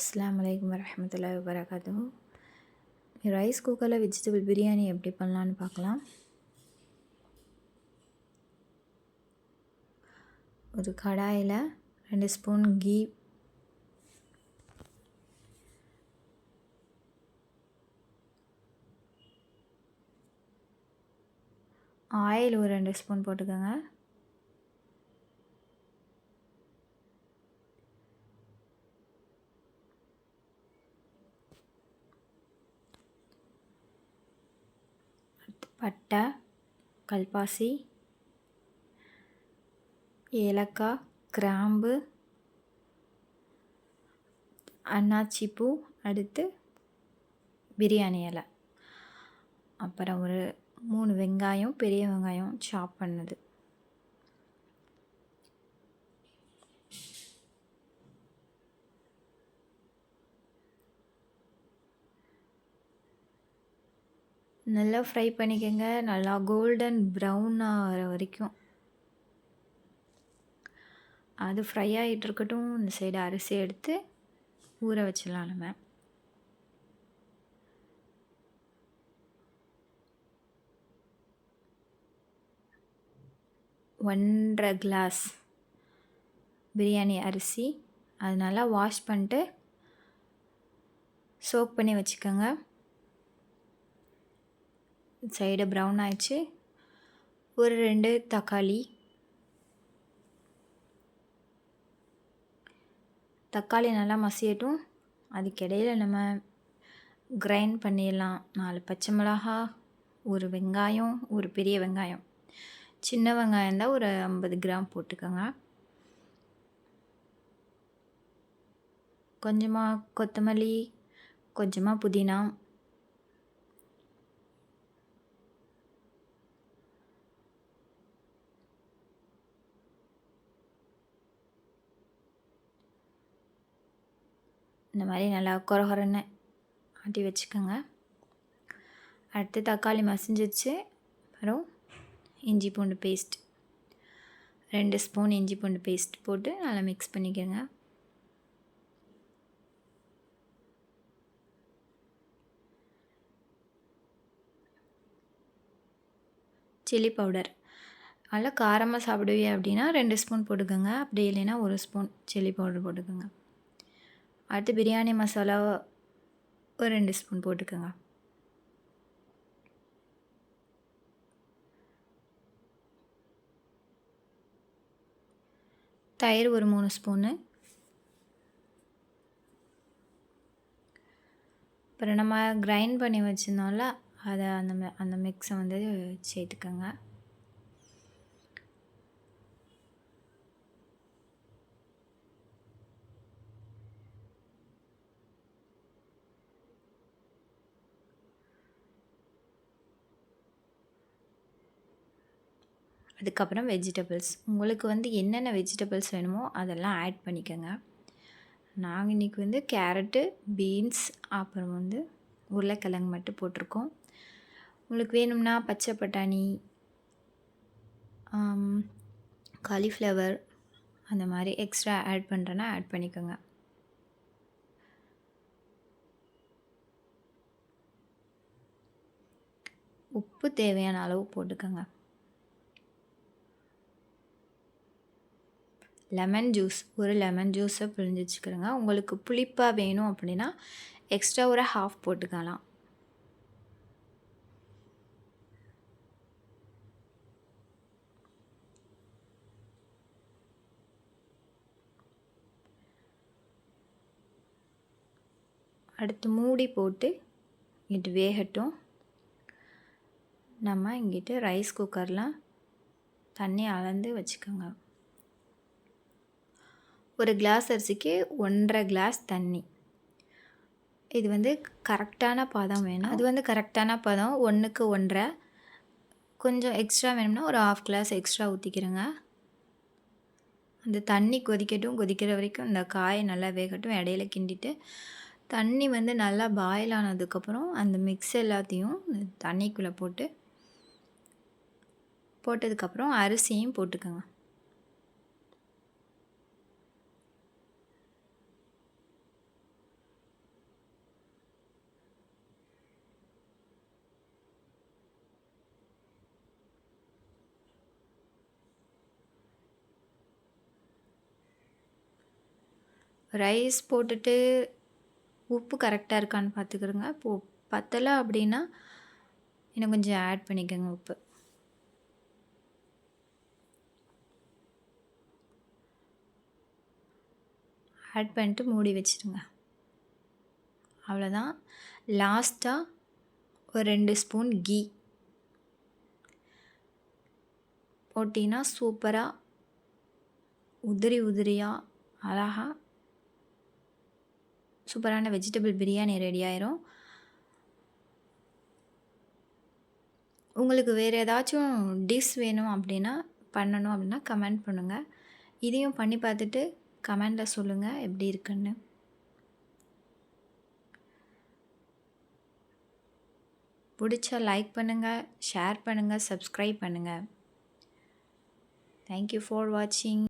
அஸ்லாம் வலைக்கம் வரமத்துல்லா வபரகாத்துஹு. ரைஸ் குக்கரில் வெஜிடபிள் பிரியாணி எப்படி பண்ணலான்னு பார்க்கலாம். ஒரு கடாயில் ரெண்டு ஸ்பூன் கீ. ஆயில் ஒரு ரெண்டு ஸ்பூன் போட்டுக்கோங்க. பட்டை கல்பாசி ஏலக்காய் கிராம்பு அன்னாச்சி பூ அடுத்து பிரியாணி இலை. அப்புறம் ஒரு மூணு வெங்காயம் பெரிய வெங்காயம் சாப் பண்ணது. நல்லா ஃப்ரை பண்ணிக்கோங்க. நல்லா கோல்டன் ப்ரௌன் ஆகிற வரைக்கும். அது ஃப்ரை ஆகிட்டு இருக்கட்டும். இந்த சைடு அரிசி எடுத்து ஊற வச்சிடலாம் நம்ம. ஒன்றரை கிளாஸ் பிரியாணி அரிசி. அது நல்லா வாஷ் பண்ணிட்டு சோக் பண்ணி வச்சுக்கோங்க. சைடு ப்ரௌன் ஆயிடுச்சு. ஒரு ரெண்டு தக்காளி. தக்காளி நல்லா மசியட்டும். அதுக்கிடையில் நம்ம கிரைண்ட் பண்ணிடலாம். நாலு பச்சை மிளகா ஒரு வெங்காயம் ஒரு பெரிய வெங்காயம். சின்ன வெங்காயம் தான் ஒரு ஐம்பது கிராம் போட்டுக்கோங்க. கொஞ்சமாக கொத்தமல்லி கொஞ்சமாக புதினா இந்த மாதிரி நல்லா கொரகொரன்னு ஆட்டி வச்சுக்கோங்க. அடுத்து தக்காளி மசிஞ்சிச்சு அப்புறம் இஞ்சி பூண்டு பேஸ்ட். ரெண்டு ஸ்பூன் இஞ்சி பூண்டு பேஸ்ட் போட்டு நல்லா மிக்ஸ் பண்ணிக்கோங்க. சில்லி பவுடர் நல்லா காரமாக சாப்பிடுவே அப்படின்னா ரெண்டு ஸ்பூன் போட்டுக்கோங்க. அப்படி இல்லைன்னா ஒரு ஸ்பூன் சில்லி பவுடர் போட்டுக்கோங்க. அடுத்து பிரியாணி மசாலா ஒரு ரெண்டு ஸ்பூன் போட்டுக்கோங்க. தயிர் ஒரு மூணு ஸ்பூனு அப்புறம் நம்ம கிரைண்ட் பண்ணி வச்சுருந்தோம்ல அதை அந்த அந்த மிக்ஸை வந்து சேர்த்துக்கோங்க. அதுக்கப்புறம் வெஜிடபிள்ஸ் உங்களுக்கு வந்து என்னென்ன வெஜிடபிள்ஸ் வேணுமோ அதெல்லாம் ஆட் பண்ணிக்கோங்க. நாங்கள் இன்றைக்கி வந்து கேரட்டு பீன்ஸ் அப்புறம் வந்து உருளைக்கிழங்கு மட்டும் போட்டிருக்கோம். உங்களுக்கு வேணும்னா பச்சை பட்டாணி காலிஃப்ளவர் அந்த மாதிரி எக்ஸ்ட்ரா ஆட் பண்ணுறேன்னா ஆட் பண்ணிக்கோங்க. உப்பு தேவையான அளவு போட்டுக்கோங்க. லெமன் ஜூஸ் ஒரு லெமன் ஜூஸை பிழிஞ்சு வச்சுக்கிறோங்க உங்களுக்கு புளிப்பாக வேணும் அப்படின்னா எக்ஸ்ட்ரா ஒரு ஹாஃப் போட்டுக்கலாம். அடுத்து மூடி போட்டு இங்கிட்டு வேகட்டும். நம்ம இங்கிட்டு ரைஸ் குக்கரில் தண்ணி அளந்து வச்சுக்கோங்க. ஒரு கிளாஸ் அரிசிக்கு ஒன்றரை கிளாஸ் தண்ணி. இது வந்து கரெக்டான பதம் வேணும். அது வந்து கரெக்டான பதம். ஒன்றுக்கு ஒன்றரை. கொஞ்சம் எக்ஸ்ட்ரா வேணும்னா ஒரு ஆஃப் கிளாஸ் எக்ஸ்ட்ரா ஊற்றிக்கிறேங்க அந்த தண்ணி கொதிக்கட்டும். கொதிக்கிற வரைக்கும் இந்த காயை நல்லா வேகட்டும். இடையில கிண்டிட்டு தண்ணி வந்து நல்லா பாயில் ஆனதுக்கப்புறம் அந்த மிக்ஸ் எல்லாத்தையும் தண்ணிக்குள்ளே போட்டு போட்டதுக்கப்புறம் அரிசியும் போட்டுக்கோங்க. ரைஸ் போட்டுட்டு உப்பு கரெக்டாக இருக்கான்னு பார்த்துக்கிறோங்க இப்போ பத்தலை அப்படின்னா இன்னும் கொஞ்சம் ஆட் பண்ணிக்கோங்க உப்பு. ஆட் பண்ணிட்டு மூடி வச்சுருங்க. அவ்வளோதான் லாஸ்ட்டாக ஒரு ரெண்டு ஸ்பூன் கீ போட்டிங்கன்னா சூப்பராக உதிரி உதிரியாக அழகாக சூப்பரான வெஜிடபிள் பிரியாணி ரெடி ஆயிரும். உங்களுக்கு வேறு ஏதாச்சும் டிஷ் வேணும் அப்படின்னா பண்ணணும் அப்படின்னா கமெண்ட் பண்ணுங்கள் இதையும் பண்ணி பார்த்துட்டு கமெண்டில் சொல்லுங்கள் எப்படி இருக்குன்னு. பிடிச்சா லைக் பண்ணுங்கள் ஷேர் பண்ணுங்கள் சப்ஸ்கிரைப் பண்ணுங்கள் தேங்க்யூ ஃபார் வாட்சிங்